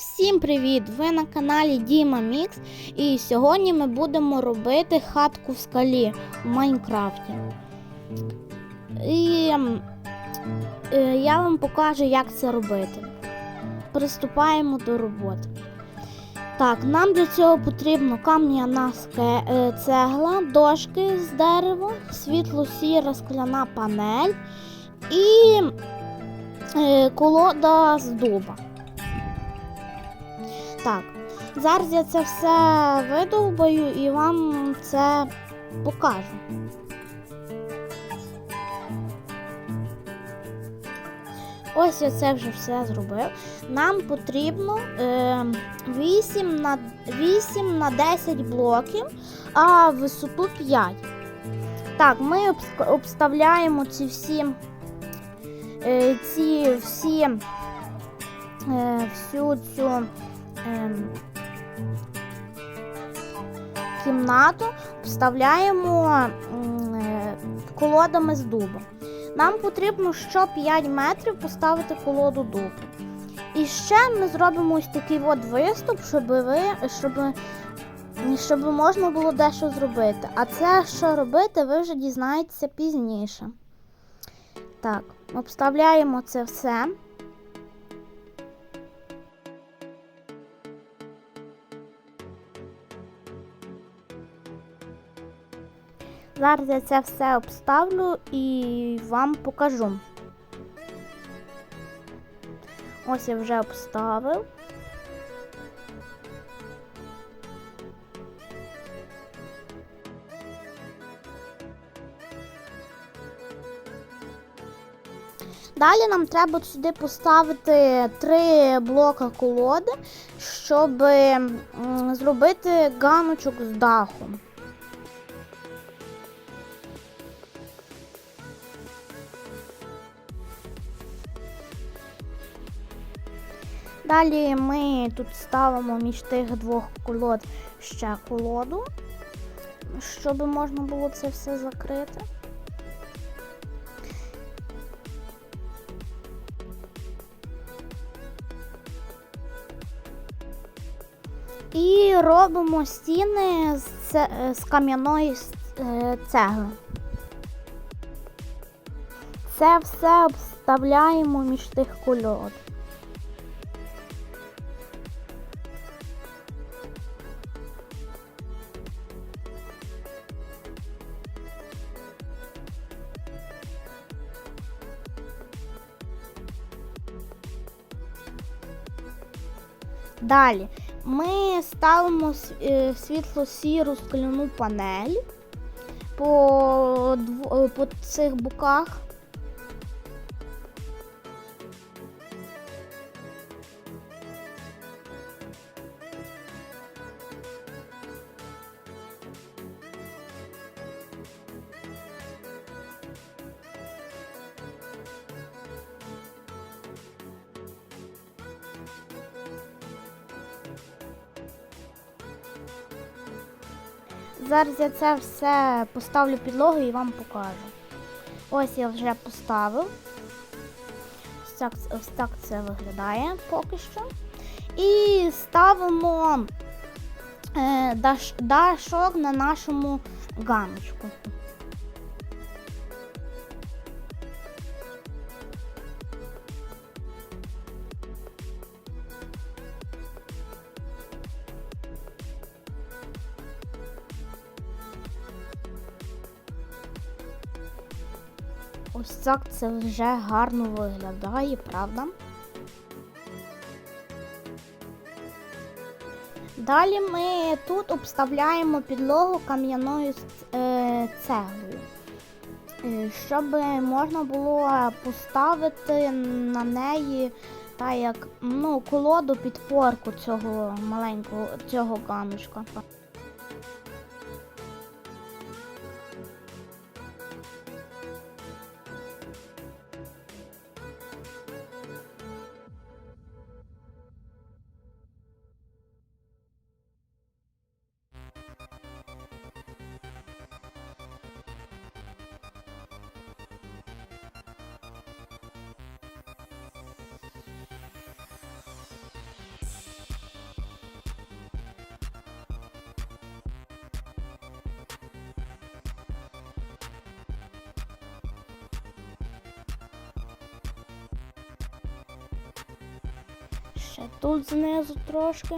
Всім привіт! Ви на каналі Діма Мікс. І сьогодні ми будемо робити хатку в скалі в Майнкрафті. І ем, е, я вам покажу, як це робити. Приступаємо до роботи. Так, нам для цього потрібно кам'яна е, цегла, дошки з дерева, світло-сіра скляна панель і е, колода з дуба. Так, зараз я це все видовбаю і вам це покажу. Ось я це вже все зробив. Нам потрібно е, 8, на, 8 на 10 блоків, а висоту 5. Так, ми обставляємо ці всі, е, ці всі е, всю цю ем, кімнату вставляємо м, е, колодами з дуба. Нам потрібно що 5 метрів поставити колоду дубу. І ще ми зробимо ось такий от виступ, щоб ви, щоб, щоб можна було дещо зробити. А це що робити, ви вже дізнаєтеся пізніше. Так, обставляємо це все. Зараз я це все обставлю і вам покажу. Ось я вже обставив. Далі нам треба сюди поставити три блока колоди, щоб зробити ганочок з дахом. Далі ми тут ставимо між тих двох колод ще колоду, щоб можна було це все закрити. І робимо стіни з, з кам'яної е, цегли. Це все обставляємо між тих кольор. Далі ми ставимо е, світло-сіру скляну панель по, е, по цих боках. Зараз я це все поставлю підлогу і вам покажу. Ось я вже поставив. Ось так, ось так це виглядає поки що. І ставимо е, даш, дашок на нашому ганочку. Ось так це вже гарно виглядає, правда? Далі ми тут обставляємо підлогу кам'яною е, цеглою, е, щоб можна було поставити на неї та як ну, колоду підпорку цього маленького цього ганочка. Ще тут знизу трошки.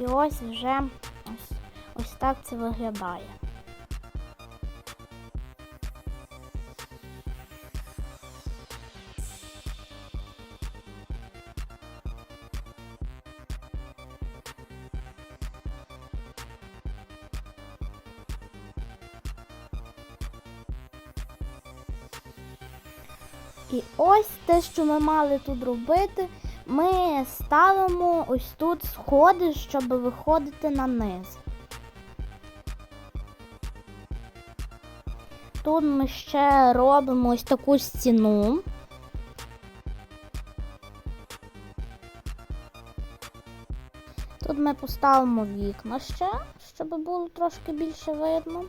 І ось вже ось, ось так це виглядає. І ось те, що ми мали тут робити, ми ставимо ось тут сходи, щоб виходити на низ. Тут ми ще робимо ось таку стіну. Тут ми поставимо вікна ще, щоб було трошки більше видно.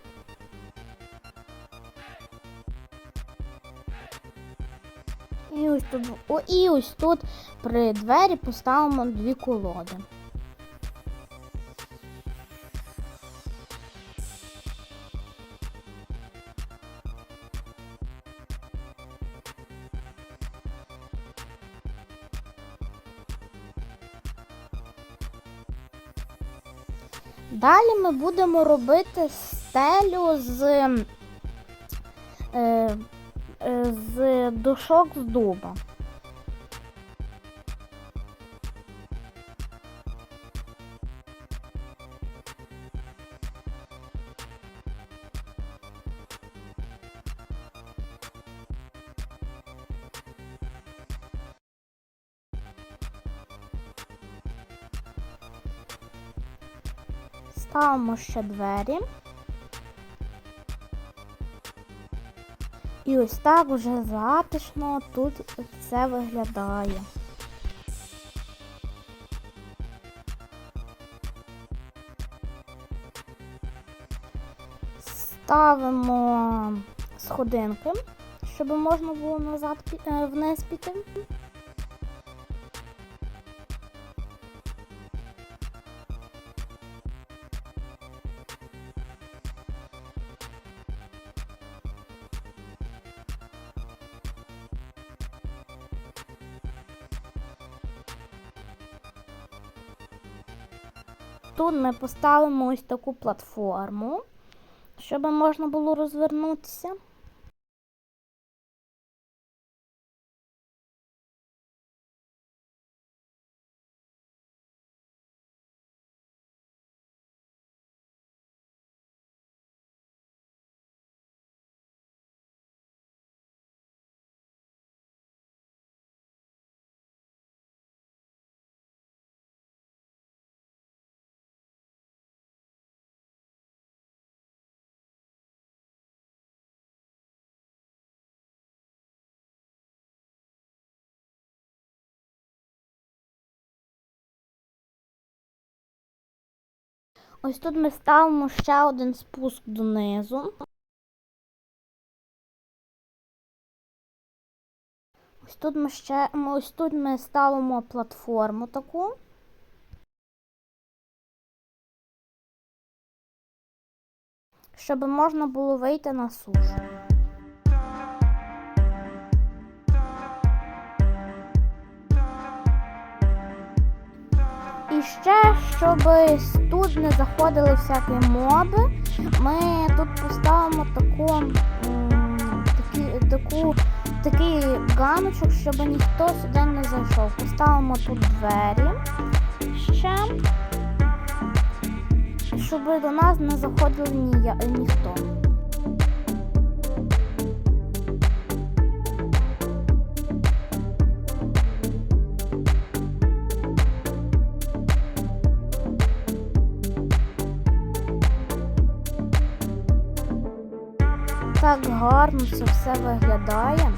О, і ось тут при двері поставимо дві колоди. Далі ми будемо робити стелю з, е, е, з дошок з дуба. Ставимо ще двері. І ось так вже затишно тут це виглядає. Ставимо сходинки, щоб можна було назад е, вниз піти. Тут ми поставимо ось таку платформу, щоб можна було розвернутися. Ось тут ми ставимо ще один спуск донизу. Ось тут ми ще ось тут ми ставимо платформу таку. Щоб можна було вийти на сушу. І ще, щоб тут не заходили всякі моби, ми тут поставимо таку, такі, таку, такий ганочок, щоб ніхто сюди не зайшов. Поставимо тут двері ще, щоб до нас не заходив ні, ніхто. Так гарно це все виглядає.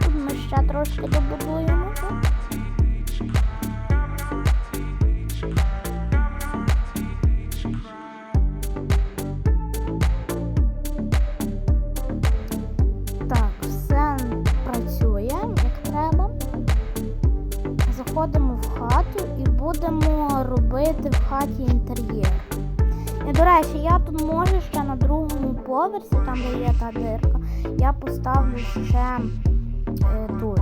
Тут ми ще трошки добудуємо. Поверсі, там де є та дирка, я поставлю ще е, тут.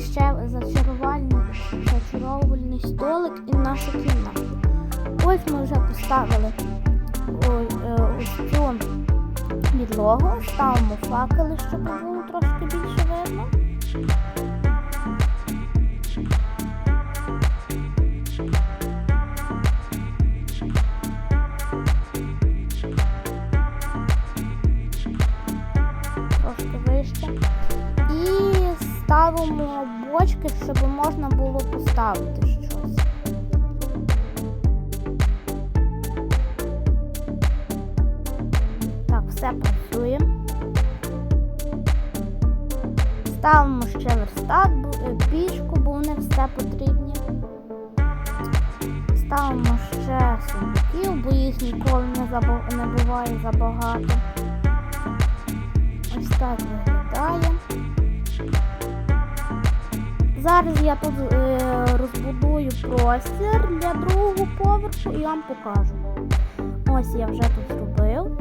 Ще зачарувальний, зачаровувальний столик і нашу кімнату. Ось ми вже поставили е, ось цю підлогу, ставимо факели, щоб було Трошки вище. І ставимо бочки, щоб можна було поставити щось. Так, все працює. Ставимо ще верстат, е, пішку, бо вони все потрібні. Ставимо ще сундуків, бо їх ніколи не, буває забагато. Ось виглядає. Зараз я тут е, розбудую простір для другого поверху і вам покажу. Ось я вже тут зробив.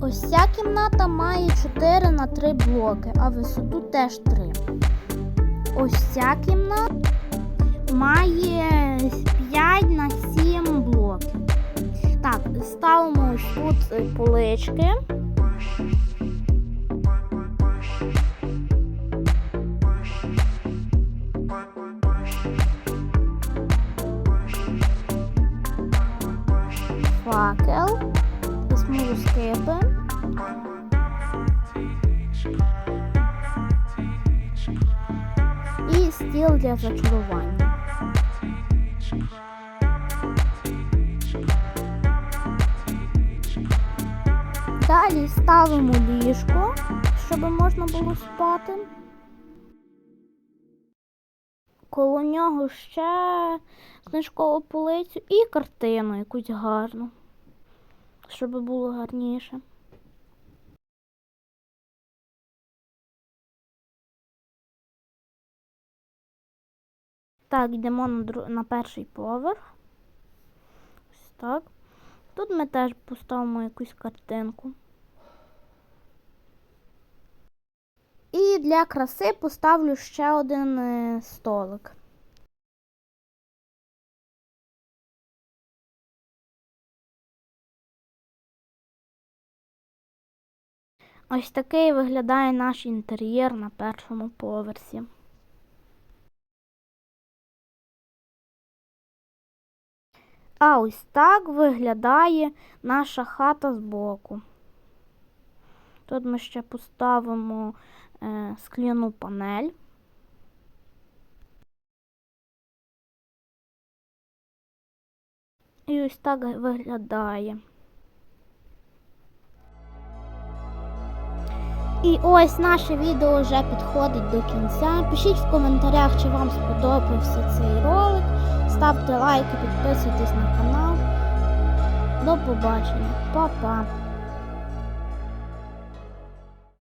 Ось ця кімната має 4 на 3 блоки, а висоту теж 3. Ось ця кімната має 5 на 7 блоків. Так, ставимо ось тут е, полички. Стіл для зачарування. Далі ставимо ліжко, щоб можна було спати. Коло нього ще книжкову полицю і картину якусь гарну, щоб було гарніше. Так, йдемо на, дру... на перший поверх. Ось так. Тут ми теж поставимо якусь картинку. І для краси поставлю ще один е, столик. Ось такий виглядає наш інтер'єр на першому поверсі. А ось так виглядає наша хата збоку. Тут ми ще поставимо е, скляну панель. І ось так виглядає. І ось наше відео вже підходить до кінця. Пишіть в коментарях, чи вам сподобався цей ролик. Ставте лайки, підписуйтесь на канал. До побачення. Па-па!